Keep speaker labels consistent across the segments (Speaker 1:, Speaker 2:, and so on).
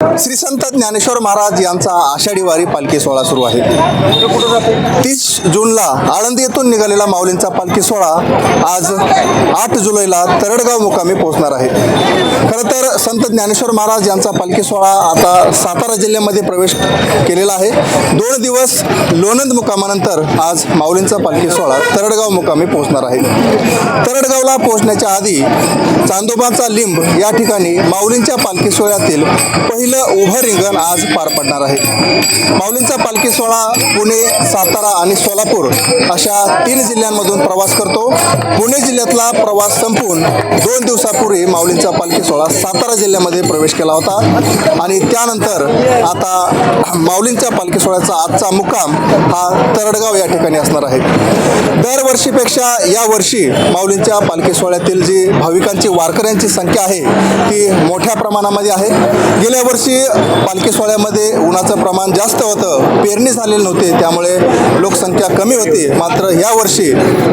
Speaker 1: श्री संत ज्ञानेश्वर महाराज यांचा आषाढी वारी पालखी सोहळा सुरू आहे. तीस जूनला आळंदी येथून निघालेला माऊलींचा पालखी सोहळा आज आठ जुलैला तरडगाव मुकामी पोहोचणार आहे. खरं तर संत ज्ञानेश्वर महाराज यांचा पालखी सोहळा आता सातारा जिल्ह्यामध्ये प्रवेश केलेला आहे. दोन दिवस लोणंद मुकामानंतर आज माऊलींचा पालखी सोहळा तरडगाव मुकामी पोहोचणार आहे. तरडगावला पोहोचण्याच्या आधी चांदोबाचा लिंब या ठिकाणी माऊलींच्या पालखी सोहळ्यातील पहिली उभं रिंगण आज पार पडणार आहे. माऊलींचा पालखी सोहळा पुणे सातारा आणि सोलापूर अशा तीन जिल्ह्यांमधून प्रवास करतो. पुणे जिल्ह्यातला प्रवास संपवून दोन दिवसापूर्वी माऊलींचा पालखी सोहळा सातारा जिल्ह्यामध्ये प्रवेश केला होता. आणि त्यानंतर आता माऊलींच्या पालखी सोहळ्याचा आजचा मुक्काम हा तरडगाव या ठिकाणी असणार आहे. दरवर्षीपेक्षा यावर्षी माऊलींच्या पालखी सोहळ्यातील जी भाविकांची वारकऱ्यांची संख्या आहे ती मोठ्या प्रमाणामध्ये आहे. गेल्या वर्षी पालखी सोहळ्यामध्ये उन्हाचं प्रमाण जास्त होतं. पेरणी झालेली नव्हती त्यामुळे लोकसंख्या कमी होती. मात्र या वर्षी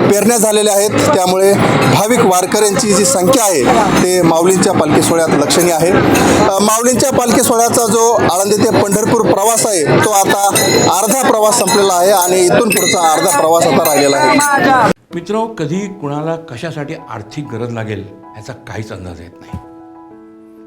Speaker 1: पेरण्या झालेल्या आहेत. त्यामुळे भाविक वारकऱ्यांची जी संख्या आहे ते माऊलींच्या पालखी सोहळ्यात लक्षणीय आहे. माऊलींच्या पालखी सोहळ्याचा जो आळंदी ते पंढरपूर प्रवास आहे तो आता अर्धा प्रवास संपलेला आहे आणि इथून पुढचा अर्धा प्रवास आता राहिलेला आहे.
Speaker 2: मित्र कधी कुणाला कशासाठी आर्थिक गरज लागेल याचा काहीच अंदाज येत नाही.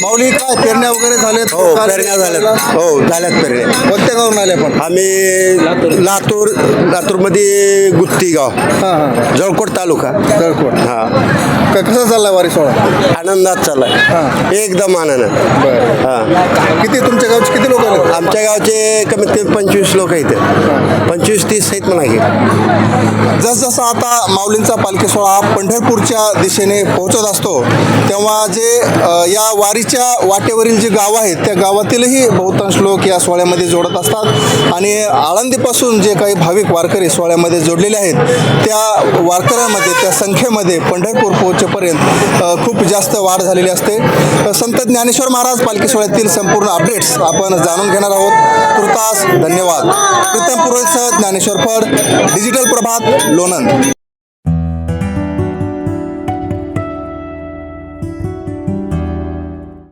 Speaker 1: माऊली काय पेरण्या वगैरे झाल्यात
Speaker 3: हो पेरण्या झाल्यात. हो झाल्यात पेरण्या.
Speaker 1: कोणत्या गावून आले पण
Speaker 3: आम्ही लातूर. लातूरमध्ये गुत्ती गाव.
Speaker 1: हां हां.
Speaker 3: जळकोट तालुका.
Speaker 1: जळकोट.
Speaker 3: हा.
Speaker 1: काय कसा चाललाय वारी सोहळा?
Speaker 3: आनंदात चाललाय. एकदम आनंद.
Speaker 1: बरं.
Speaker 3: हा.
Speaker 1: किती तुमच्या गावचे किती लोक आले
Speaker 3: आमच्या गावचे कमीत कमी पंचवीस लोक आहेत. पंचवीस तीस आहेत म्हणा की.
Speaker 1: जसजसा आता माऊलींचा पालखी सोहळा पंढरपूरच्या दिशेने पोहोचत असतो तेव्हा जे अ, या वारीच्या वाटेवरील जी गावं आहेत त्या गावातीलही बहुतांश लोक या सोहळ्यामध्ये जोडत असतात. आणि आळंदीपासून जे काही भाविक वारकरी सोहळ्यामध्ये जोडलेले आहेत त्या वारकऱ्यांमध्ये त्या संख्येमध्ये पंढरपूर पोहोचेपर्यंत खूप जास्त वाढ झालेली असते. संत ज्ञानेश्वर महाराज पालखी सोहळ्यातील संपूर्ण अपडेट्स आपण जाणून घेणार आहोत. कृतास धन्यवाद. प्रीतम पुरोहितसह ज्ञानेश्वर फड डिजिटल प्रभात लोणंद.